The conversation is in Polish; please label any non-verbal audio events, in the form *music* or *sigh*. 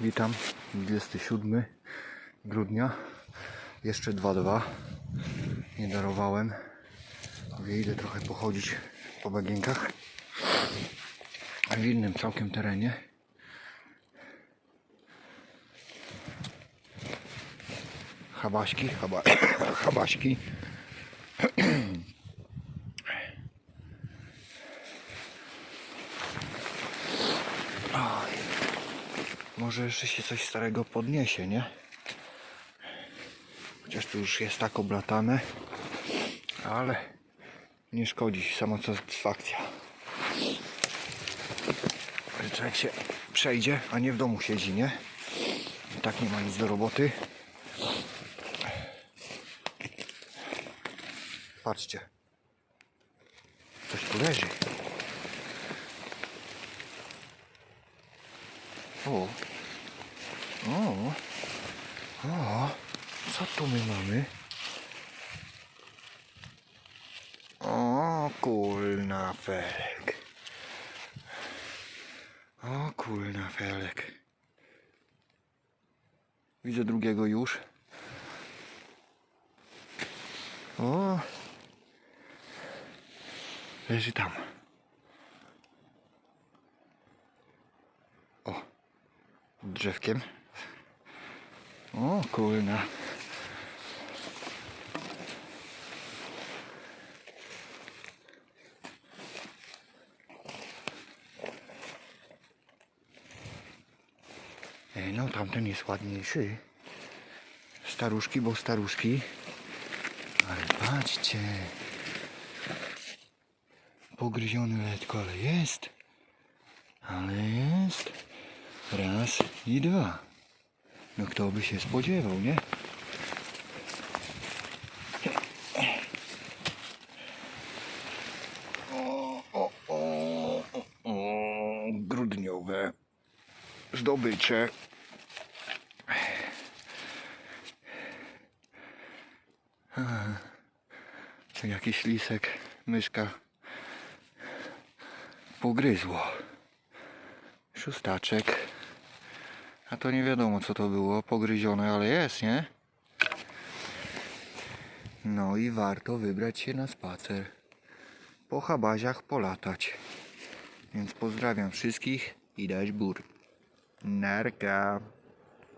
Witam, 27 grudnia, jeszcze 2-2, nie darowałem, idę trochę pochodzić po bagienkach, w innym całkiem terenie. Habaśki, haba, *coughs* habaśki. Może jeszcze się coś starego podniesie, nie? Chociaż tu już jest tak oblatane, ale nie szkodzi sama satysfakcja. Człowiek się przejdzie, a nie w domu siedzi, nie? I tak nie ma nic do roboty. Patrzcie. Coś tu leży. O. O. O. Co tu my mamy? O, kulna felek. O, kulna felek. Widzę drugiego już. O. Leży tam. O. Drzewkiem. O, kulna. Ej, no tamten jest ładniejszy. Staruszki, bo staruszki. Ale patrzcie. Pogryziony letko, ale jest. Ale jest. Raz i dwa. No kto by się spodziewał, nie? O, o, o, o, grudniowe zdobycze. Jakiś lisek, myszka pogryzło. Szóstaczek. A to nie wiadomo co to było, pogryzione, ale jest, nie? No i warto wybrać się na spacer. Po habaziach polatać. Więc pozdrawiam wszystkich i dać bór. Narka.